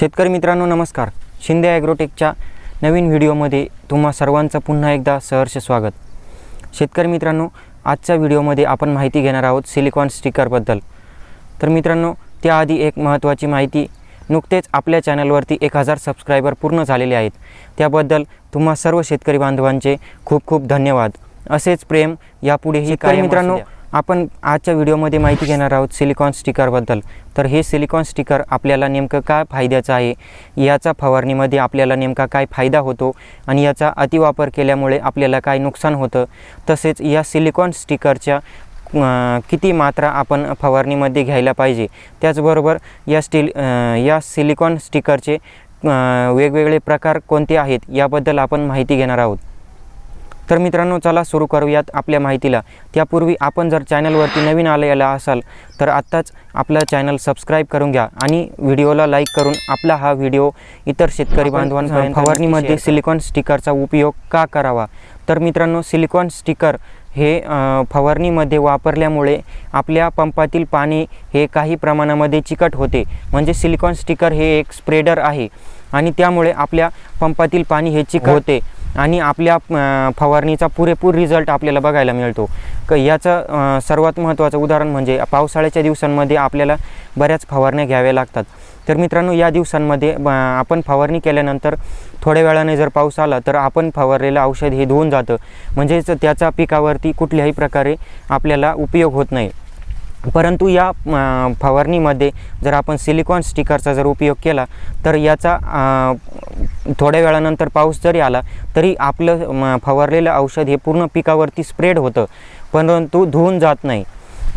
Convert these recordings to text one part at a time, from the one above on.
शेतकरी मित्रांनो नमस्कार. शिंदे ॲग्रोटेकच्या नवीन व्हिडिओमध्ये तुम्हा सर्वांचं पुन्हा एकदा सहर्ष स्वागत. शेतकरी मित्रांनो आजच्या व्हिडिओमध्ये आपण माहिती घेणार आहोत सिलिकॉन स्टिकरबद्दल. तर मित्रांनो त्याआधी एक महत्त्वाची माहिती. नुकतेच आपल्या चॅनलवरती एक हजार सबस्क्रायबर पूर्ण झालेले आहेत. त्याबद्दल तुम्हा सर्व शेतकरी बांधवांचे खूप खूप धन्यवाद. असेच प्रेम यापुढेही काय मित्रांनो आपण आजच्या व्हिडिओमध्ये माहिती घेणार आहोत सिलिकॉन स्टिकरबद्दल. तर हे सिलिकॉन स्टिकर आपल्याला नेमकं काय फायद्याचं आहे? याचा फवारणीमध्ये आपल्याला नेमका काय फायदा होतो? आणि याचा अतिवापर केल्यामुळे आपल्याला काय नुकसान होतं? तसेच या सिलिकॉन स्टिकरच्या किती मात्रा आपण फवारणीमध्ये घ्यायला पाहिजे? त्याचबरोबर या स्टील या सिलिकॉन स्टिकरचे वेगवेगळे प्रकार कोणते आहेत? याबद्दल आपण माहिती घेणार आहोत. तर मित्रांनो चला सुरू करूयात आपल्या माहितीला. त्यापूर्वी आपण जर चॅनलवरती नवीन आलेला असाल तर आत्ताच आपलं चॅनल सबस्क्राईब करून घ्या आणि व्हिडिओला लाईक करून आपला हा व्हिडिओ इतर शेतकरी बांधवांपर्यंत फवारणीमध्ये सिलिकॉन स्टिकरचा उपयोग का करावा? तर मित्रांनो सिलिकॉन स्टिकर हे फवारणीमध्ये वापरल्यामुळे आपल्या पंपातील पाणी हे काही प्रमाणामध्ये चिकट होते. म्हणजे सिलिकॉन स्टिकर हे एक स्प्रेडर आहे. आणि त्यामुळे आपल्या पंपातील पाणी हे चिकट होते आणि आपल्या फवारणीचा पुरेपूर रिझल्ट आपल्याला बघायला मिळतो. क याचं सर्वात महत्त्वाचं उदाहरण म्हणजे पावसाळ्याच्या दिवसांमध्ये आपल्याला बऱ्याच फवारण्या घ्याव्या लागतात. तर मित्रांनो या दिवसांमध्ये आपण फवारणी केल्यानंतर थोड्या वेळाने जर पाऊस आला तर आपण फवारलेलं औषध हे धुवून जातं. म्हणजेच त्याचा पिकावरती कुठल्याही प्रकारे आपल्याला उपयोग होत नाही. परंतु या फवारणीमध्ये जर आपण सिलिकॉन स्टिकरचा जर उपयोग केला तर याचा थोड्या वेळानंतर पाऊस जरी आला तरी आपलं फवारलेलं औषध हे पूर्ण पिकावरती स्प्रेड होतं परंतु धुवून जात नाही.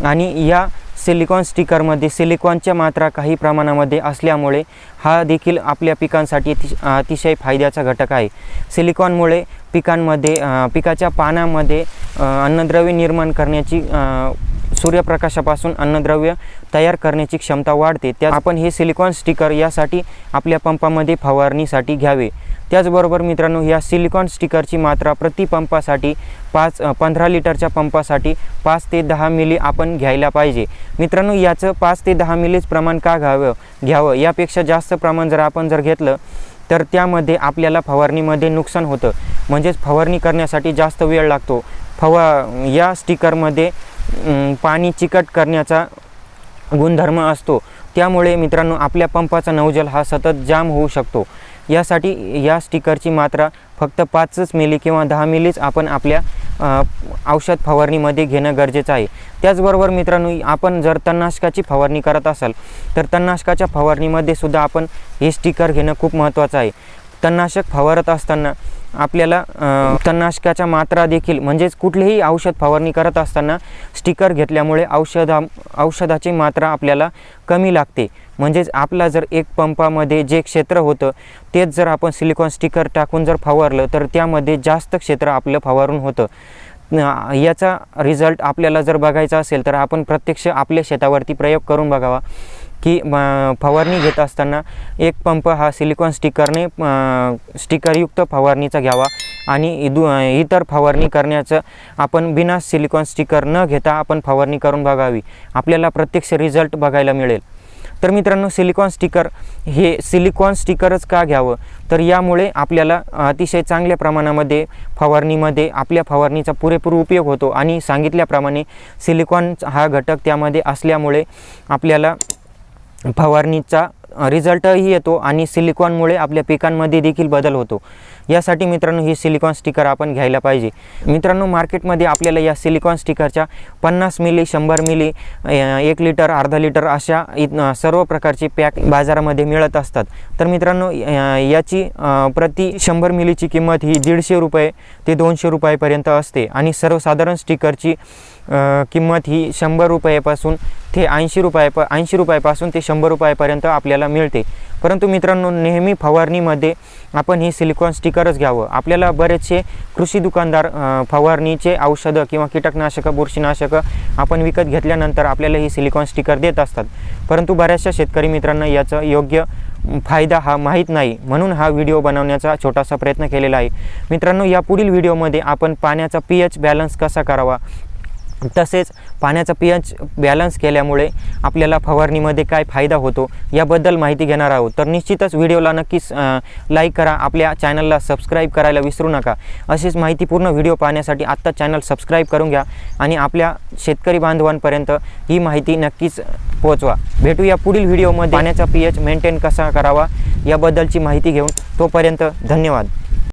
आणि या सिलिकॉन स्टिकरमध्ये सिलिकॉनच्या मात्रा काही प्रमाणामध्ये असल्यामुळे हा देखील आपल्या पिकांसाठी अतिश- अतिशय फायद्याचा घटक आहे. सिलिकॉनमुळे पिकांमध्ये पिकाच्या पानामध्ये अन्नद्रव्य निर्माण करण्याची सूर्यप्रकाशापासून अन्नद्रव्य तयार करण्याची क्षमता वाढते. त्या आपण हे सिलिकॉन स्टिकर यासाठी आपल्या पंपामध्ये फवारणीसाठी घ्यावे. त्याचबरोबर मित्रांनो या सिलिकॉन स्टिकरची मात्रा प्रति पंपासाठी पाच पंधरा लिटरच्या पंपासाठी पाच ते दहा मिली आपण घ्यायला पाहिजे. मित्रांनो याचं पाच ते दहा मिलीच प्रमाण का घ्यावं? घ्यावं? यापेक्षा जास्त प्रमाण जर आपण जर घेतलं तर त्यामध्ये आपल्याला फवारणीमध्ये नुकसान होतं. म्हणजेच फवारणी करण्यासाठी जास्त वेळ लागतो. फवा या स्टिकरमध्ये पाणी चिकट करण्याचा गुणधर्म असतो. त्यामुळे मित्रांनो आपल्या पंपाचा नवजल हा सतत जाम होऊ शकतो. यासाठी या स्टिकरची मात्रा फक्त पाचच मिली किंवा दहा मिलीच आपण आपल्या औषध फवारणीमध्ये घेणं गरजेचं आहे. त्याचबरोबर मित्रांनो आपण जर तणनाशकाची फवारणी करत असाल तर तणनाशकाच्या फवारणीमध्ये सुद्धा आपण हे स्टिकर घेणं खूप महत्त्वाचं आहे. तणनाशक फवारत असताना आपल्याला तणनाशकाच्या मात्रा देखील म्हणजेच कुठलीही औषध फवारणी करत असताना स्टिकर घेतल्यामुळे औषधा औषधाची मात्रा आपल्याला कमी लागते. म्हणजेच आपला जर एक पंपामध्ये जे क्षेत्र होतं तेच जर आपण सिलिकॉन स्टिकर टाकून जर फवारलं तर त्यामध्ये जास्त क्षेत्र आपलं फवारून होतं. याचा रिझल्ट आपल्याला जर बघायचा असेल तर आपण प्रत्यक्ष आपल्या शेतावरती प्रयोग करून बघावा. की फवारणी घेत असताना एक पंप हा सिलिकॉन स्टिकरने स्टिकरयुक्त फवारणीचा घ्यावा आणि इदु इतर फवारणी करण्याचं आपण बिना सिलिकॉन स्टिकर न घेता आपण फवारणी करून बघावी. आपल्याला प्रत्यक्ष रिझल्ट बघायला मिळेल. तर मित्रांनो सिलिकॉन स्टिकर हे सिलिकॉन स्टिकरच का घ्यावं? तर यामुळे आपल्याला अतिशय चांगल्या प्रमाणामध्ये फवारणीमध्ये आपल्या फवारणीचा पुरेपूर उपयोग होतो आणि सांगितल्याप्रमाणे सिलिकॉन हा घटक त्यामध्ये असल्यामुळे आपल्याला फवारणीचा रिझल्टही येतो आणि सिलिकॉनमुळे आपल्या पिकांमध्ये देखील बदल होतो. यासाठी मित्रांनो ही सिलिकॉन स्टिकर आपण घ्यायला पाहिजे. मित्रांनो मार्केटमध्ये आपल्याला या सिलिकॉन स्टिकरच्या पन्नास मिली शंभर मिली एक लिटर अर्धा लिटर अशा इत- सर्व प्रकारचे पॅक बाजारामध्ये मिळत असतात. तर मित्रांनो याची प्रति शंभर मिलीची किंमत ही दीडशे रुपये ते दोनशे रुपयापर्यंत असते. आणि सर्वसाधारण स्टिकरची किंमत ही शंभर रुपयापासून ते ऐंशी रुपये प ऐंशी रुपयापासून ते शंभर रुपयापर्यंत आपल्याला मिळते. परंतु मित्रांनो नेहमी फवारणीमध्ये आपण ही सिलिकॉन स्टिकरच घ्यावं. आपल्याला बरेचसे कृषी दुकानदार फवारणीचे औषधं किंवा कीटकनाशकं बुरशीनाशकं आपण विकत घेतल्यानंतर आपल्याला ही सिलिकॉन स्टिकर देत असतात. परंतु बऱ्याचशा शेतकरी मित्रांना याचं योग्य फायदा हा माहीत नाही. म्हणून हा व्हिडिओ बनवण्याचा छोटासा प्रयत्न केलेला आहे. मित्रांनो या पुढील व्हिडिओमध्ये आपण पाण्याचा पी एच बॅलन्स कसा करावा तसेच पाण्याचा पी एच बॅलन्स केल्यामुळे आपल्याला फवारणीमध्ये काय फायदा होतो याबद्दल माहिती घेणार आहोत. तर निश्चितच व्हिडिओला नक्कीच लाईक करा आपल्या चॅनलला सबस्क्राईब करायला विसरू नका. अशीच माहितीपूर्ण व्हिडिओ पाहण्यासाठी आत्ता चॅनल सबस्क्राईब करून घ्या आणि आपल्या शेतकरी बांधवांपर्यंत ही माहिती नक्कीच पोहोचवा. भेटूया पुढील व्हिडिओमध्ये. पाण्याचा पी एच मेंटेन कसा करावा याबद्दलची माहिती घेऊन तोपर्यंत धन्यवाद.